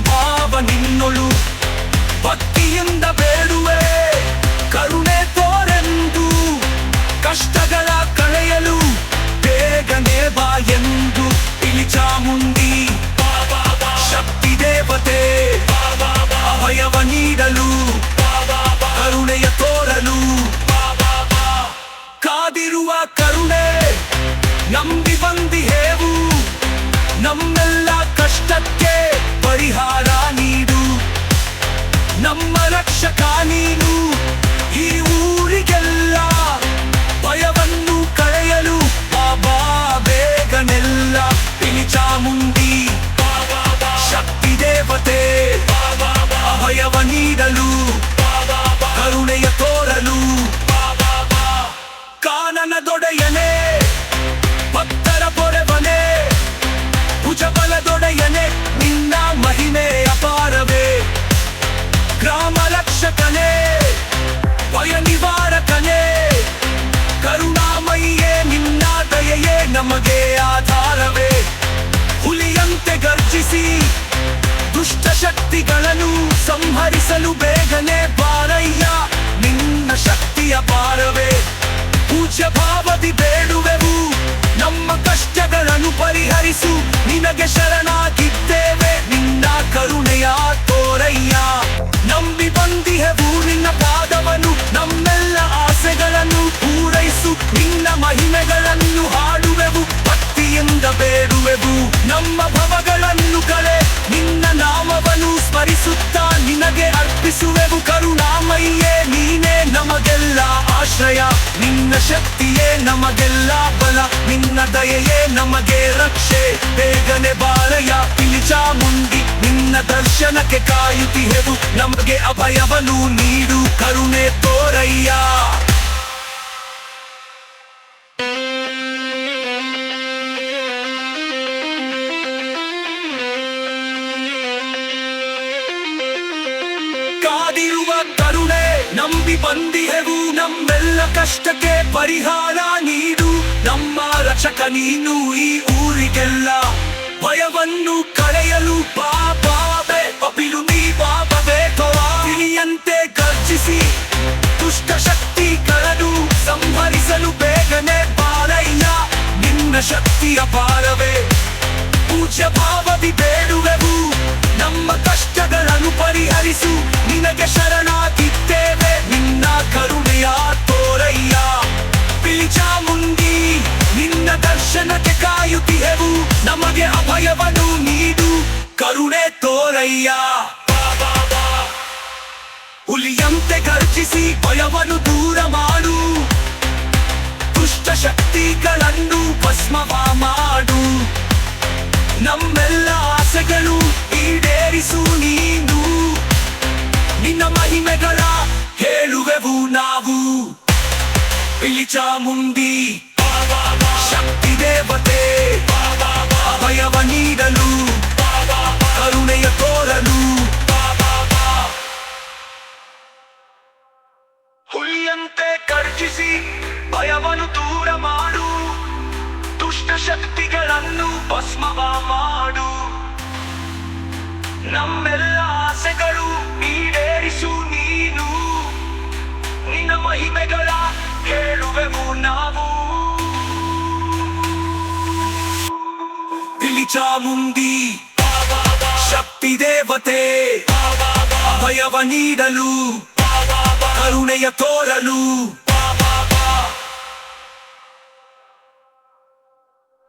ನಿನ್ನೊಳು. ಭಕ್ತಿಯಿಂದ ಬೇಡುವೆ, ಕರುಣೆ ತೋರೆಂದು. ಕಷ್ಟಗಳ ಕಳೆಯಲು ಬೇಗನೆ ಬಾ ಎಂದು ಇಲಿ ಚಾಮುಂಡಿ ಶಕ್ತಿ ದೇವತೆ ಅಭಯವ ನೀಡಲು, ಕರುಣೆಯ ತೋರಲು. ಕಾದಿರುವ ಕರುಣೆ ನಂಬಿ ಬಂದಿಹೇವು ನಮ್ಮೆಲ್ಲ ಕಷ್ಟಕ್ಕೆ ಪರಿಹಾರ ನೀಡು. ನಮ್ಮ ರಕ್ಷಕ ನೀನು, ಈ ಊರಿಗೆಲ್ಲ ಭಯವನ್ನು ಕಳೆಯಲು ಬಾಬಾ ಬೇಗನೆಲ್ಲ ಇಲಿ ಚಾಮುಂಡಿ ಶಕ್ತಿ ದೇವತೆ, ಅಭಯವ ನೀಡಲು, ಕರುಣೆಯ ತೋರಲು. ಕಾನನ ದೊಡೆಯನೇ ಮಹಿಮೆ ಅಪಾರವೇ. ಗ್ರಾಮ ರಕ್ಷಕನೇ, ಭಯ ನಿವಾರಕನೇ. ಕರುಣಾಮಯಿಯೇ, ನಿನ್ನ ದಯೆಯೇ ನಮಗೆ ಆಧಾರವೇ. ಹುಲಿಯಂತೆ ಗರ್ಜಿಸಿ ದುಷ್ಟಶಕ್ತಿಗಳನ್ನು ಸಂಹರಿಸಲು ಬೇಗನೆ ಬಾರಯ್ಯ. ನಿನ್ನ ಶಕ್ತಿಯ ಪಾರವೇ ಪೂಜ್ಯ ಭಾವದಿ ಬೇಡುವೆವು, ನಮ್ಮ ಕಷ್ಟಗಳನ್ನು ಪರಿಹರಿಸು. ನಿನಗೆ ಶರಣಾಗಿದ್ದೇವೆ. ನಿನ್ನ ಕರುಣೆಯ ತೋರಯ್ಯ ನಂಬಿ ಬಂದಿಹೆವು ನಿನ್ನ ಪಾದವನು. ನಮ್ಮೆಲ್ಲ ಆಸೆಗಳನ್ನು ಪೂರೈಸು. ನಿನ್ನ ಮಹಿಮೆಗಳನ್ನು ಹಾಡುವೆವು. ಭಕ್ತಿಯಿಂದ ಬೇಡುವೆವು. ನಮ್ಮ ಭವಗಳನ್ನು ಕಳೆ ನಿನ್ನ ನಾಮವನ್ನು ಸ್ಮರಿಸುತ್ತಾ ನಿನಗೆ ಅರ್ಪಿಸುವೆವು ಕರುಣಾಮಯ್ಯೇ, ನೀನೇ ನಮಗೆಲ್ಲ ಆಶ್ರಯ. ನಿನ್ನ ಶಕ್ತಿಯೇ ನಮಗೆಲ್ಲ ಬಲ. ನಿನ್ನ ದಯೆಯೇ ನಮಗೆ ರಕ್ಷೆ. ಬೇಗನೆ ಬಾರಯ್ಯ, ಪಿಲಿಚಾ ಮುಂಡಿ ನಿನ್ನ ದರ್ಶನಕ್ಕೆ ಕಾಯುತ್ತಿಹೆವು. ನಮಗೆ ಅಭಯವನು ನೀಡು, ಕರುಣೆ ತೋರಯ್ಯ. ಕಾದಿರುವ ಕರುಣೆ ನಂಬಿ ಬಂದಿಹೆವು. ನಮ್ಮೆಲ್ಲ ಕಷ್ಟಕ್ಕೆ ಪರಿಹಾರ ನೀಡು. ನಮ್ಮ ರಕ್ಷಕ ನೀನು ಈ ಊರಿಗೆಲ್ಲ. ಭಯವನ್ನು ಕಳೆಯಲು ಬಾಬಾವೆ ಅಪಿಲು ನೀ ಪಾಪ ತಿಳಿಯಂತೆ ಗರ್ಜಿಸಿ ದುಷ್ಟ ಶಕ್ತಿಗಳನ್ನು ಸಂಹರಿಸಲು ಬೇಗನೆ ಪಾಲಯ್ಯ ನಿನ್ನ ಶಕ್ತಿಯ ಪಾಲವೇ. ಪೂಜ್ಯ ಭಾವದಿ ಬೇಡುವೆವು ದರ್ಶನಕ್ಕೆ ಕಾಯುತ್ತಿಹೆವು. ನಮಗೆ ಅಭಯವನ್ನು ನೀಡು. ಕರುಣೆ ತೋರಯ್ಯ. ಹುಲಿಯಂತೆ ಗರ್ಜಿಸಿ ಭಯವನ್ನು ದೂರ ಮಾಡು. ದುಷ್ಟ ಶಕ್ತಿಗಳನ್ನು ಭಸ್ಮವ ಮಾಡು. ನಮ್ಮೆಲ್ಲ ಆಸೆಗಳು ಈಡೇರಿಸು ನೀನು. ನಿನ್ನ ಮಹಿಮೆಗಳ ಹೇಳುವೆವು ನಾವು. ಚಾಮುಂಡಿ. ಕರ್ಜಿಸಿ ಭಯವನ್ನು ದೂರ ಮಾಡು. ದುಷ್ಟ ಶಕ್ತಿಗಳನ್ನು ಭಸ್ಮವ ಮಾಡು. ನಮ್ಮೆಲ್ಲ ಆಸೆಗಳು ಈಡೇರಿಸು ನೀನು. ನಿನ್ನ ಮಹಿಮೆಗಳ ಹೇಳುವೆವು ನಾವು. ಚಾಮುಂದಿ ಶಕ್ತಿ ದೇವತೆ. ಭಯವ ನೀಡಲು. ಕರುಣೆಯ ತೋರಲು.